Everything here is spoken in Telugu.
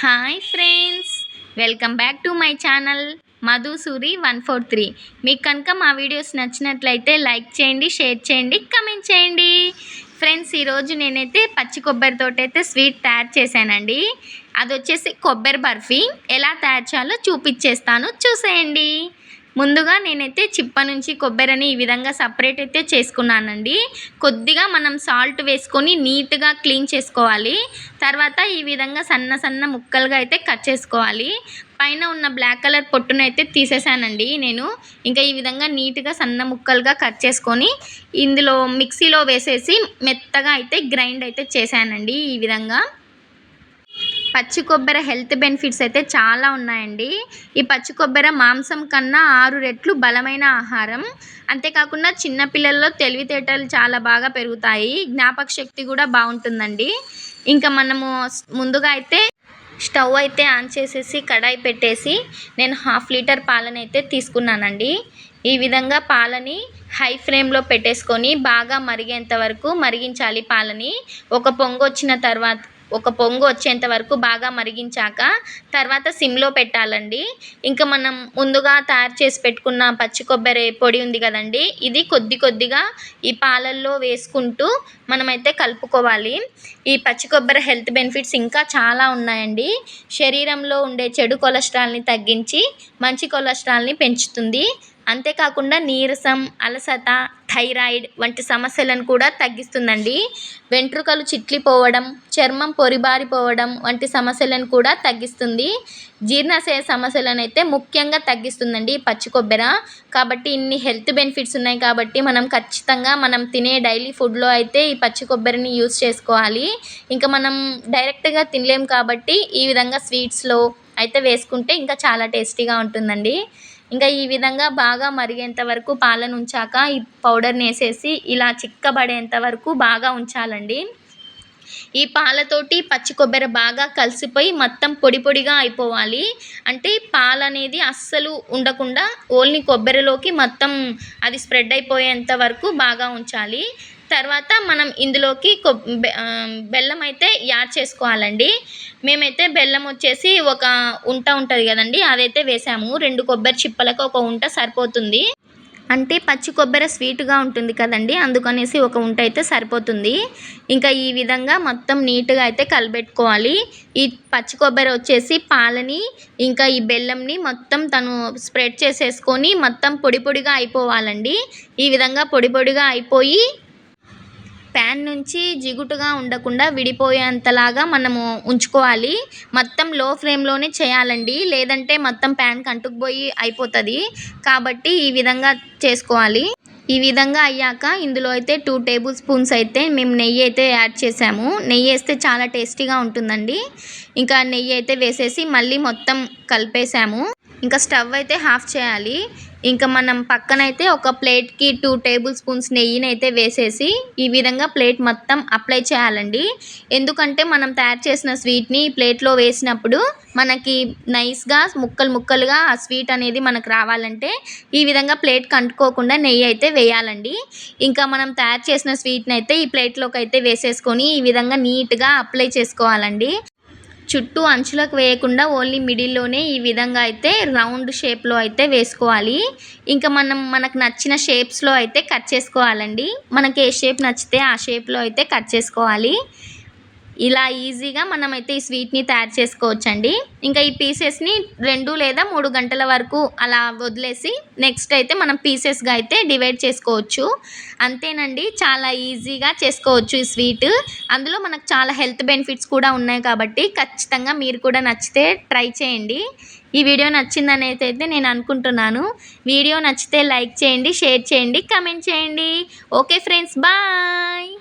Hi friends welcome back to my channel Madhusuri one four three మీకు కనుక మా వీడియోస్ నచ్చినట్లయితే లైక్ చేయండి షేర్ చేయండి కమెంట్ చేయండి. ఫ్రెండ్స్ ఈరోజు నేనైతే పచ్చి కొబ్బరితో అయితే స్వీట్ తయారు చేశానండి. అది వచ్చేసి కొబ్బరి బర్ఫీ. ఎలా తయారు చేయాలో చూపించేస్తాను చూసేయండి. ముందుగా నేనైతే చిప్ప నుంచి కొబ్బరిని ఈ విధంగా సపరేట్ అయితే చేసుకున్నానండి. కొద్దిగా మనం సాల్ట్ వేసుకొని నీట్గా క్లీన్ చేసుకోవాలి. తర్వాత ఈ విధంగా సన్న సన్న ముక్కలుగా అయితే కట్ చేసుకోవాలి. పైన ఉన్న బ్లాక్ కలర్ పొట్టును అయితే తీసేసానండి నేను. ఇంకా ఈ విధంగా నీట్గా సన్న ముక్కలుగా కట్ చేసుకొని ఇందులో మిక్సీలో వేసేసి మెత్తగా అయితే గ్రైండ్ అయితే చేశానండి ఈ విధంగా. పచ్చి కొబ్బరి హెల్త్ బెనిఫిట్స్ అయితే చాలా ఉన్నాయండి. ఈ పచ్చి కొబ్బరి మాంసం కన్నా ఆరు రెట్లు బలమైన ఆహారం. అంతేకాకుండా చిన్నపిల్లల్లో తెలివితేటలు చాలా బాగా పెరుగుతాయి. జ్ఞాపక శక్తి కూడా బాగుంటుందండి. ఇంకా మనము ముందుగా అయితే స్టవ్ అయితే ఆన్ చేసేసి కడాయి పెట్టేసి నేను హాఫ్ లీటర్ పాలని అయితే తీసుకున్నానండి. ఈ విధంగా పాలని హై ఫ్లేమ్లో పెట్టేసుకొని బాగా మరిగేంత వరకు మరిగించాలి పాలని. ఒక పొంగు వచ్చిన తర్వాత ఒక పొంగు వచ్చేంత వరకు బాగా మరిగించాక తర్వాత సిమ్లో పెట్టాలండి. ఇంకా మనం ముందుగా తయారు చేసి పెట్టుకున్న పచ్చి కొబ్బరి పొడి ఉంది కదండి ఇది కొద్ది కొద్దిగా ఈ పాలల్లో వేసుకుంటూ మనమైతే కలుపుకోవాలి. ఈ పచ్చి కొబ్బరి హెల్త్ బెనిఫిట్స్ ఇంకా చాలా ఉన్నాయండి. శరీరంలో ఉండే చెడు కొలెస్ట్రాల్ని తగ్గించి మంచి కొలెస్ట్రాల్ని పెంచుతుంది. అంతేకాకుండా నీరసం అలసట థైరాయిడ్ వంటి సమస్యలను కూడా తగ్గిస్తుందండి. వెంట్రుకలు చిట్లిపోవడం చర్మం పొరిబారిపోవడం వంటి సమస్యలను కూడా తగ్గిస్తుంది. జీర్ణాశయ సమస్యలను అయితే ముఖ్యంగా తగ్గిస్తుందండి పచ్చి కొబ్బరి. కాబట్టి ఇన్ని హెల్త్ బెనిఫిట్స్ ఉన్నాయి కాబట్టి మనం ఖచ్చితంగా మనం తినే డైలీ ఫుడ్లో అయితే ఈ పచ్చి కొబ్బరిని యూస్ చేసుకోవాలి. ఇంకా మనం డైరెక్ట్గా తినలేం కాబట్టి ఈ విధంగా స్వీట్స్లో అయితే వేసుకుంటే ఇంకా చాలా టేస్టీగా ఉంటుందండి. ఇంకా ఈ విధంగా బాగా మరిగేంత వరకు పాలను ఉంచాక ఈ పౌడర్ని వేసేసి ఇలా చిక్కబడేంత వరకు బాగా ఉంచాలండి. ఈ పాలతోటి పచ్చి కొబ్బరి బాగా కలిసిపోయి మొత్తం పొడి పొడిగా అయిపోవాలి. అంటే పాలు అనేది అస్సలు ఉండకుండా ఓన్లీ కొబ్బరిలోకి మొత్తం అది స్ప్రెడ్ అయిపోయేంత వరకు బాగా ఉంచాలి. తర్వాత మనం ఇందులోకి బెల్లం అయితే యాడ్ చేసుకోవాలండి. మేమైతే బెల్లం వచ్చేసి ఒక ఉంట ఉంటుంది కదండి అదైతే వేసాము. రెండు కొబ్బరి చిప్పలకు ఒక ఉంట సరిపోతుంది. అంటే పచ్చి కొబ్బరి స్వీట్గా ఉంటుంది కదండి అందుకనేసి ఒక ఉంట అయితే సరిపోతుంది. ఇంకా ఈ విధంగా మొత్తం నీట్గా అయితే కలబెట్టుకోవాలి. ఈ పచ్చి కొబ్బరి వచ్చేసి పాలని ఇంకా ఈ బెల్లంని మొత్తం తను స్ప్రెడ్ చేసేసుకొని మొత్తం పొడి పొడిగా అయిపోవాలండి. ఈ విధంగా పొడి పొడిగా అయిపోయి ప్యాన్ నుంచి జిగుటుగా ఉండకుండా విడిపోయేంతలాగా మనము ఉంచుకోవాలి. మొత్తం లో ఫ్లేమ్లోనే చేయాలండి. లేదంటే మొత్తం ప్యాన్కి అంటుకుపోయి అయిపోతుంది. కాబట్టి ఈ విధంగా చేసుకోవాలి. ఈ విధంగా అయ్యాక ఇందులో అయితే టూ టేబుల్ స్పూన్స్ అయితే మేము నెయ్యి అయితే యాడ్ చేసాము. నెయ్యి వేస్తే చాలా టేస్టీగా ఉంటుందండి. ఇంకా నెయ్యి అయితే వేసేసి మళ్ళీ మొత్తం కలిపేసాము. ఇంకా స్టవ్ అయితే హాఫ్ చేయాలి. ఇంకా మనం పక్కనైతే ఒక ప్లేట్కి టూ టేబుల్ స్పూన్స్ నెయ్యిని అయితే వేసేసి ఈ విధంగా ప్లేట్ మొత్తం అప్లై చేయాలండి. ఎందుకంటే మనం తయారు చేసిన స్వీట్ని ప్లేట్లో వేసినప్పుడు మనకి నైస్గా ముక్కలు ముక్కలుగా ఆ స్వీట్ అనేది మనకు రావాలంటే ఈ విధంగా ప్లేట్ కంటుకోకుండా నెయ్యి అయితే వేయాలండి. ఇంకా మనం తయారు చేసిన స్వీట్ని అయితే ఈ ప్లేట్లోకి అయితే వేసేసుకొని ఈ విధంగా నీట్గా అప్లై చేసుకోవాలండి. చుట్టూ అంచులకు వేయకుండా ఓన్లీ మిడిల్లోనే ఈ విధంగా అయితే రౌండ్ షేప్లో అయితే వేసుకోవాలి. ఇంకా మనం మనకు నచ్చిన షేప్స్లో అయితే కట్ చేసుకోవాలండి. మనకి ఏ షేప్ నచ్చితే ఆ షేప్లో అయితే కట్ చేసుకోవాలి. ఇలా ఈజీగా మనమైతే ఈ స్వీట్ని తయారు చేసుకోవచ్చండి. ఇంకా ఈ పీసెస్ని రెండు లేదా మూడు గంటల వరకు అలా వదిలేసి నెక్స్ట్ అయితే మనం పీసెస్గా అయితే డివైడ్ చేసుకోవచ్చు. అంతేనండి చాలా ఈజీగా చేసుకోవచ్చు ఈ స్వీట్. అందులో మనకు చాలా హెల్త్ బెనిఫిట్స్ కూడా ఉన్నాయి కాబట్టి ఖచ్చితంగా మీరు కూడా నచ్చితే ట్రై చేయండి. ఈ వీడియో నచ్చిందని అయితే నేను అనుకుంటున్నాను. వీడియో నచ్చితే లైక్ చేయండి షేర్ చేయండి కమెంట్ చేయండి. Okay friends bye!